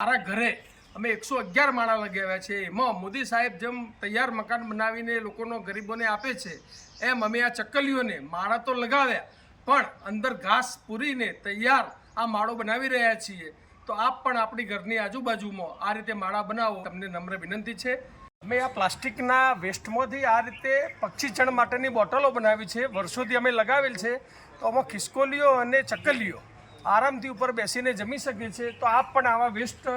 મારા ઘરે અમે એકસો અગિયાર માળા લગાવ્યા છે. એમાં મોદી સાહેબ જેમ તૈયાર મકાન બનાવીને લોકોનો ગરીબોને આપે છે, એમ અમે આ ચક્કલીઓને માળા તો લગાવ્યા, પણ અંદર ઘાસ પૂરીને તૈયાર આ માળો બનાવી રહ્યા છીએ. તો આપ પણ આપણી ઘરની આજુબાજુમાં આ રીતે માળા બનાવો. તમને નમ્ર વિનંતી છે. અમે આ પ્લાસ્ટિકના વેસ્ટમાંથી આ રીતે પક્ષીચણ માટેની બોટલો બનાવી છે. વર્ષોથી અમે લગાવેલ છે. તો આમાં ખિસકોલીઓ અને ચક્કલીઓ આરામથી ઉપર બેસીને જમી શકે છે તો આપ પણ આવા વેસ્ટ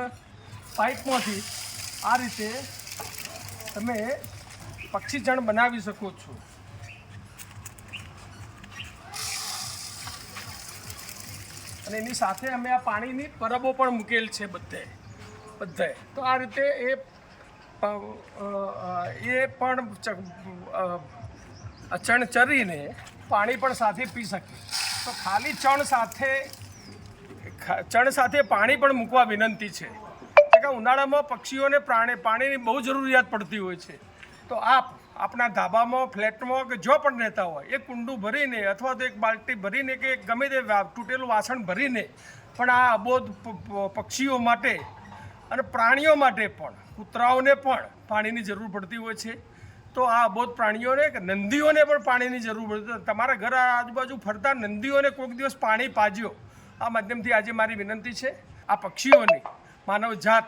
પાઇપમાંથી આ રીતે તમે પક્ષીચણ બનાવી શકો છો. અને એની સાથે અમે આ પાણીની પરબો પણ મૂકેલ છે બધે બધે તો આ રીતે એ એ પણ ચણ ચરીને પાણી પણ સાથે પી શકે તો ખાલી ચણ સાથે ચણ સાથે પાણી પણ મૂકવા વિનંતી છે. કે ઉનાળામાં પક્ષીઓને પ્રાણે, પાણીની બહુ જરૂરિયાત પડતી હોય છે. તો આપ આપણા ધાબામાં, ફ્લેટમાં કે જો પણ રહેતા હોય, એક કુંડું ભરીને અથવા તો એક બાલ્ટી ભરીને કે ગમે તે તૂટેલું વાસણ ભરીને પણ આ અબોધ પક્ષીઓ માટે અને પ્રાણીઓ માટે પણ, કૂતરાઓને પણ પાણીની જરૂર પડતી હોય છે. તો આ અબોધ પ્રાણીઓને કે નંદીઓને પણ પાણીની જરૂર પડતી. તમારા ઘર આજુબાજુ ફરતા નંદીઓને કોઈક દિવસ પાણી પાજ્યો આ માધ્યમથી આજે મારી વિનંતી છે, આ પક્ષીઓની, માનવ જાત,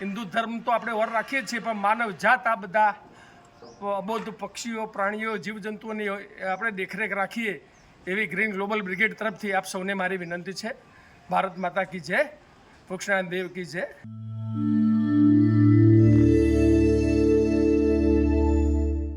હિન્દુ ધર્મ તો આપણે વર રાખીએ છીએ, પણ માનવ જાત આ બધા અબોધ પક્ષીઓ, પ્રાણીઓ, જીવજંતુઓની આપણે દેખરેખ રાખીએ એવી ગ્રીન ગ્લોબલ બ્રિગેડ તરફથી આપ સૌને મારી વિનંતી છે. ભારત માતા કી જય વૃક્ષનારાયણ દેવ કી જય.